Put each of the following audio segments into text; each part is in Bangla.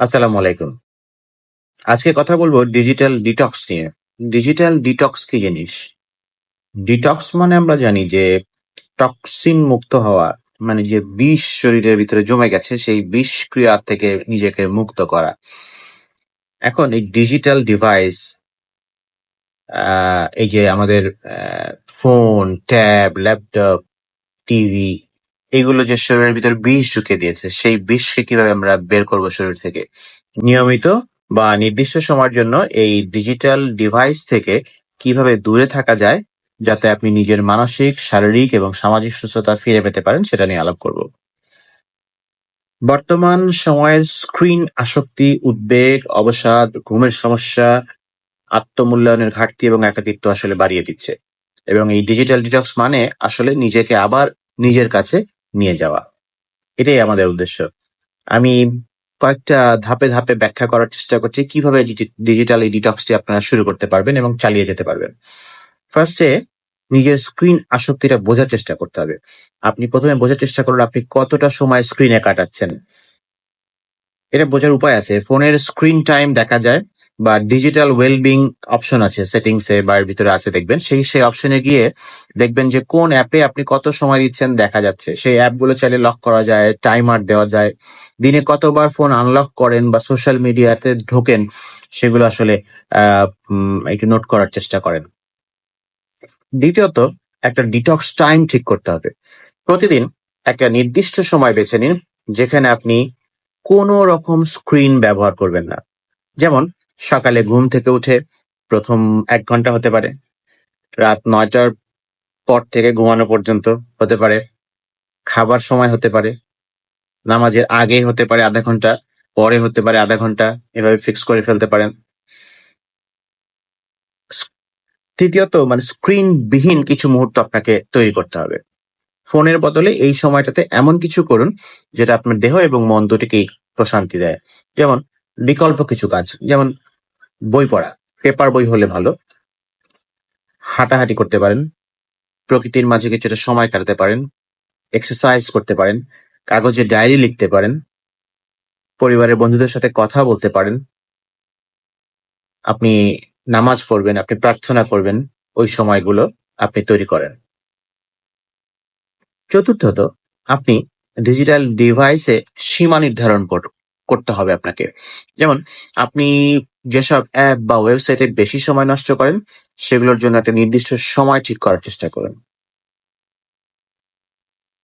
আসসালামু আলাইকুম। আজকে কথা বলব ডিজিটাল ডিটক্স নিয়ে। ডিজিটাল ডিটক্স কি জিনিস? ডিটক্স মানে আমরা জানি যে টক্সিন মুক্ত হওয়া মানে যে বিষ শরীরের ভিতরে জমে গেছে, সেই বিষ ক্রিয়া থেকে নিজেকে মুক্ত করা। এখন এই ডিজিটাল ডিভাইস এই যে আমাদের ফোন ট্যাব ল্যাপটপ টিভি এগুলো যে শরীরের ভিতর বিষ ঢুকে দিয়েছে, সেই বিষকে কীভাবে আমরা বের করব শরীর থেকে? নিয়মিত বা নির্দিষ্ট সময়ের জন্য এই ডিজিটাল ডিভাইস থেকে কীভাবে দূরে থাকা যায়, যাতে আপনি নিজের মানসিক, শারীরিক এবং সামাজিক সুস্থতা ফিরে পেতে পারেন, সেটা নিয়ে আলাপ করব। বর্তমান সময়ের স্ক্রিন আসক্তি, উদ্বেগ, অবসাদ, ঘুমের সমস্যা, আত্মমূল্যায়নের ঘাটতি এবং একাকিত্ব আসলে বাড়িয়ে দিচ্ছে। এবং এই ডিজিটাল ডিটক্স মানে আসলে নিজেকে আবার নিজের কাছে নিয়ে যাওয়া। এটাই আমাদের উদ্দেশ্য। আমি কয়েকটা ধাপে ধাপে ব্যাখ্যা করার চেষ্টা করছি, কীভাবে ডিজিটাল এই ডিটক্সটি আপনারা শুরু করতে পারবেন এবং চালিয়ে যেতে পারবেন। ফার্স্টে নিজের স্ক্রিন আসক্তিটা বোঝার চেষ্টা করতে হবে। আপনি প্রথমে বোঝার চেষ্টা করুন আপনি কতটা সময় স্ক্রিনে কাটাচ্ছেন। এটা বোঝার উপায় আছে। ফোনের স্ক্রিন টাইম দেখা যায় বা ডিজিটাল ওয়েলবিং অপশন আছে সেটিংসে বা এর ভিতরে আছে, দেখবেন। সেই সেই অপশনে গিয়ে দেখবেন যে কোন অ্যাপে আপনি কত সময় দিচ্ছেন দেখা যাচ্ছে। সেই অ্যাপগুলো চাইলে লক করা যায় টাইমার দেওয়া যায়। দিনে কতবার ফোন আনলক করেন বা সোশ্যাল মিডিয়াতে ঢোকেন, সেগুলো আসলে একটু নোট করার চেষ্টা করেন। দ্বিতীয়ত, একটা ডিটক্স টাইম ঠিক করতে হবে। প্রতিদিন একটা নির্দিষ্ট সময় বেছে নিন, যেখানে আপনি কোনো রকম স্ক্রিন ব্যবহার করবেন না। যেমন সকালে ঘুম থেকে উঠে প্রথম এক ঘণ্টা হতে পারে। রাত নয়টার পর থেকে ঘুমানো পর্যন্ত হতে পারে। খাবার সময় হতে পারে। নামাজের আগে হতে পারে আধা ঘণ্টা, পরে হতে পারে আধা ঘণ্টা, এভাবে ফিক্স করে ফেলতে পারেন। তৃতীয়ত মানে স্ক্রিন বিহীন কিছু মুহূর্ত আপনাকে তৈরি করতে হবে। ফোনের বদলে এই সময়টাতে এমন কিছু করুন যেটা আপনার দেহ এবং মন দুটিকেই প্রশান্তি দেয়। যেমন বিকল্প কিছু কাজ, যেমন বই পড়া। পেপার বই হলে ভালো। হাঁটাহাঁটি করতে পারেন। প্রকৃতির মাঝে কিছুটা সময় কাটাতে পারেন। এক্সারসাইজ করতে পারেন। কাগজে ডায়েরি লিখতে পারেন। পরিবারের বন্ধুদের সাথে কথা বলতে পারেন। আপনি নামাজ পড়বেন, আপনি প্রার্থনা করবেন, ওই সময়গুলো আপনি তৈরি করেন। চতুর্থত, আপনি ডিজিটাল ডিভাইসে সীমা নির্ধারণ করতে হবে আপনাকে। যেমন, আপনি যেসব অ্যাপ বা ওয়েবসাইটে বেশি সময় নষ্ট করেন, সেগুলোর জন্য একটা নির্দিষ্ট সময় ঠিক করার চেষ্টা করেন।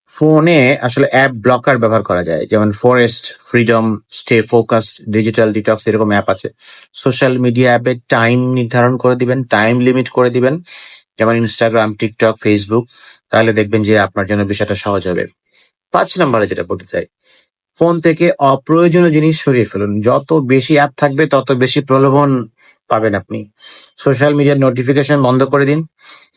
ফোনে আসলে অ্যাপ ব্লকার ব্যবহার করা যায়। যেমন Forest Freedom Stay Focus digital detox এরকম অ্যাপ আছে। সোশ্যাল মিডিয়া অ্যাপে টাইম নির্ধারণ করে দিবেন টাইম লিমিট করে দিবেন। যেমন ইনস্টাগ্রাম টিকটক ফেসবুক তাহলে দেখবেন যে আপনার জন্য বিষয়টা সহজ হবে। পাঁচ নম্বরে যেটা বলতে চাই ফোন থেকে অপ্রয়োজনীয় জিনিস সরিয়ে ফেলুন। যত বেশি অ্যাপ থাকবে, তত বেশি প্রলোভন পাবেন আপনি। সোশ্যাল মিডিয়ার নোটিফিকেশন বন্ধ করে দিন।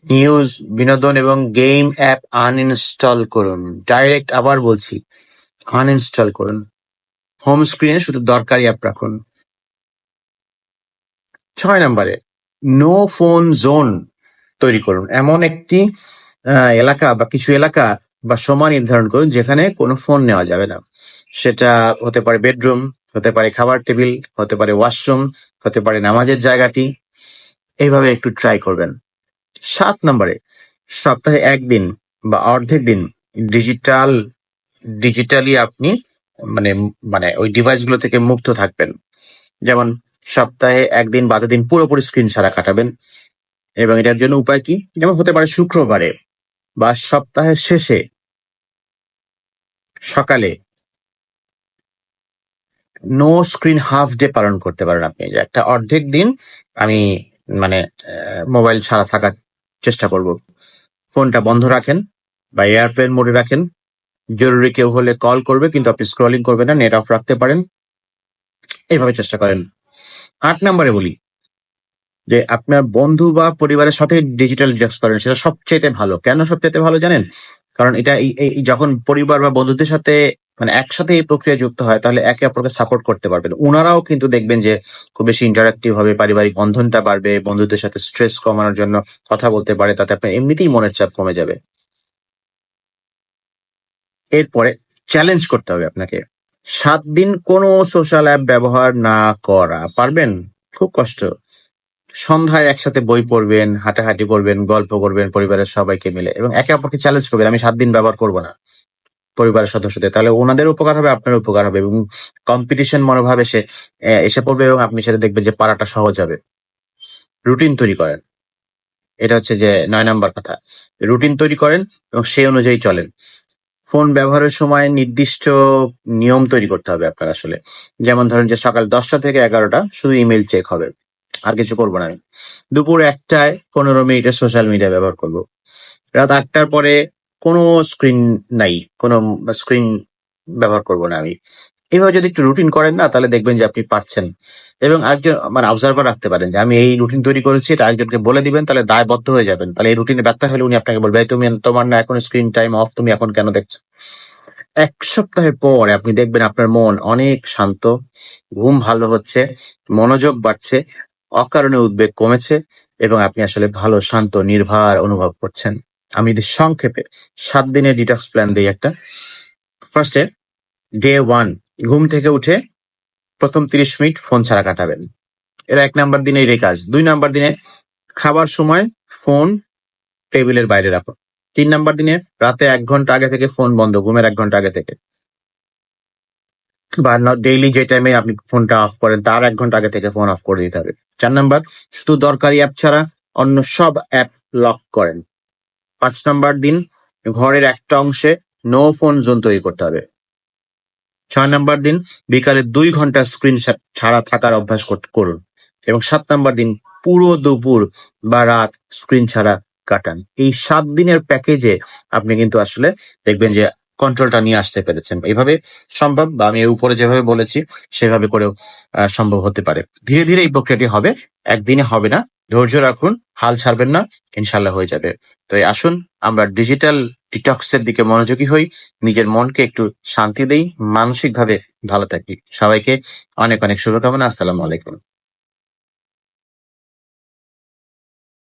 নিউজ বিনোদন এবং গেম অ্যাপ আনইনস্টল করুন। ডাইরেক্ট আবার বলছি আনইনস্টল করুন। হোম স্ক্রিনে শুধু দরকারি অ্যাপ রাখুন। ছয় নম্বরে নো ফোন জোন তৈরি করুন। এমন একটি এলাকা বা কিছু এলাকা বা সময় নির্ধারণ করুন যেখানে কোনো ফোন নেওয়া যাবে না। সেটা হতে পারে বেডরুম, হতে পারে খাবার টেবিল, হতে পারে ওয়াশরুম, হতে পারে নামাজের জায়গাটি। এইভাবে একটু ট্রাই করবেন। সাত নম্বরে, সপ্তাহে একদিন বা অর্ধেক দিন ডিজিটাল ডিজিটালি আপনি মানে মানে ওই ডিভাইসগুলো থেকে মুক্ত থাকবেন। যেমন সপ্তাহে একদিন বা দিন পুরোপুরি স্ক্রিন ছাড়া কাটাবেন। এবং এটার জন্য উপায় কি? যেমন হতে পারে শুক্রবারে বা সপ্তাহের শেষে সকালে নো স্ক্রিন হাফ ডে পালন করতে পারেন আপনি। একটা অর্ধেক দিন আমি মানে মোবাইল ছাড়া থাকার চেষ্টা করব। ফোনটা বন্ধ রাখেন বা এয়ারপ্লেন মোডে রাখেন। জরুরি কেউ হলে কল করবে, কিন্তু আপনি স্ক্রলিং করবেন না নেট অফ রাখতে পারেন। এইভাবে চেষ্টা করেন। আট নম্বরে বলি যে, আপনার বন্ধু বা পরিবারের সাথে ডিজিটাল ডিটক্স করেন, সেটা সবচেয়ে ভালো। কেন সবচেয়ে ভালো জানেন? কারণ এটা যখন পরিবার বা বন্ধুদের সাথে মানে একসাথে এই প্রক্রিয়া যুক্ত হয়, তাহলে একে অপরকে সাপোর্ট করতে পারবেন ওনারাও কিন্তু দেখবেন যে খুব বেশি ইন্টারাক্টিভ হবে, পারিবারিক বন্ধনটা বাড়বে, বন্ধুদের সাথে স্ট্রেস কমানোর জন্য কথা বলতে পারে, তাতে আপনার এমনিতেই মনের চাপ কমে যাবে। এরপরে চ্যালেঞ্জ করতে হবে আপনাকে। সাত দিন কোনো সোশ্যাল অ্যাপ ব্যবহার না করা, পারবেন? খুব কষ্ট। সন্ধ্যায় একসাথে বই পড়বেন, হাঁটাহাঁটি করবেন, গল্প করবেন পরিবারের সবাইকে মিলে এবং একে অপরকে চ্যালেঞ্জ করবেন, আমি সাত দিন ব্যবহার করব না। পরিবারের সদস্যদের। তাহলে ওনাদের উপকার হবে, আপনার উপকার হবে এবং কম্পিটিশন মনোভাব এসে এসে পড়বে এবং আপনি সেটা দেখবেন যে পারাটা সহজ হবে। রুটিন তৈরি করেন। এটা হচ্ছে যে নয় নাম্বার কথা। রুটিন তৈরি করেন এবং সেই অনুযায়ী চলেন। ফোন ব্যবহারের সময় নির্দিষ্ট নিয়ম তৈরি করতে হবে আপনার আসলে। যেমন ধরেন যে সকাল দশটা থেকে এগারোটা শুধু ইমেল চেক হবে। আর কিছু করব না দুপুর একটায় পনেরো মিনিটে সোশ্যাল মিডিয়া ব্যবহার করব। রাত আটটার পরে কোনো স্ক্রিন নাই, কোনো স্ক্রিন ব্যবহার করব না আমি। এভাবে যদি একটু রুটিন করেন না, তাহলে দেখবেন যে আপনি পারছেন। এবং আরেকজন মানে অবজার্ভার রাখতে পারেন যে আমি এই রুটিন তৈরি করেছি, এটা আরেকজনকে বলে দিবেন, তাহলে দায়বদ্ধ হয়ে যাবেন। তাহলে এই রুটিনে ব্যর্থ হলে উনি আপনাকে বলবে, "এই তুমি তোমার না এখন স্ক্রিন টাইম অফ তুমি এখন কেন দেখছ? এক সপ্তাহের পর আপনি দেখবেন আপনার মন অনেক শান্ত, ঘুম ভালো হচ্ছে, মনোযোগ বাড়ছে, অকারণে উদ্বেগ কমেছে, এবং আপনি আসলে ভালো, শান্ত, নির্ভার অনুভব করছেন। আমি সংক্ষেপে সাত দিনের ডিটক্স প্ল্যান দিই একটা। ফার্স্টে ডে ওয়ান ঘুম থেকে উঠে প্রথম তিরিশ মিনিট ফোন ছাড়া কাটাবেন। এর এক নাম্বার দিনে এই কাজ। দুই নাম্বার দিনে খাবার সময় ফোন টেবিলের বাইরে রাখো। তিন নাম্বার দিনে রাতে এক ঘণ্টা আগে থেকে ফোন বন্ধ, ঘুমের এক ঘণ্টা আগে থেকে। বা ডেইলি যে টাইমে আপনি ফোনটা অফ করেন, তার এক ঘণ্টা আগে থেকে ফোন অফ করে দিতে হবে। চার নাম্বার, শুধু দরকারি অ্যাপ ছাড়া অন্য সব অ্যাপ লক করেন। পাঁচ নাম্বার দিন, ঘরের একটা অংশে নো ফোন জোন তৈরি করতে হবে। ছয় নাম্বার দিন, বিকালে দুই ঘণ্টা স্ক্রিন ছাড়া থাকার অভ্যাস কর- করুন। এবং সাত নাম্বার দিন, পুরো দুপুর বা রাত স্ক্রিন ছাড়া কাটান। এই সাত দিনের প্যাকেজে আপনি কিন্তু আসলে দেখবেন যে কন্ট্রোলটা নিয়ে আসতে পেরেছেন। এইভাবে সম্ভব বা আমি উপরে যেভাবে বলেছি, সেভাবে করেও সম্ভব হতে পারে। ধীরে ধীরে এই প্রক্রিয়াটি হবে। একদিনে হবে না ধৈর্য রাখুন, হাল ছাড়বেন না ইনশাল্লাহ হয়ে যাবে। তো আসুন, আমরা ডিজিটাল ডিটক্সের দিকে মনোযোগী হই, নিজের মনকে একটু শান্তি দেই, মানসিকভাবে ভালো থাকি। সবাইকে অনেক অনেক শুভকামনা, আসসালামু আলাইকুম।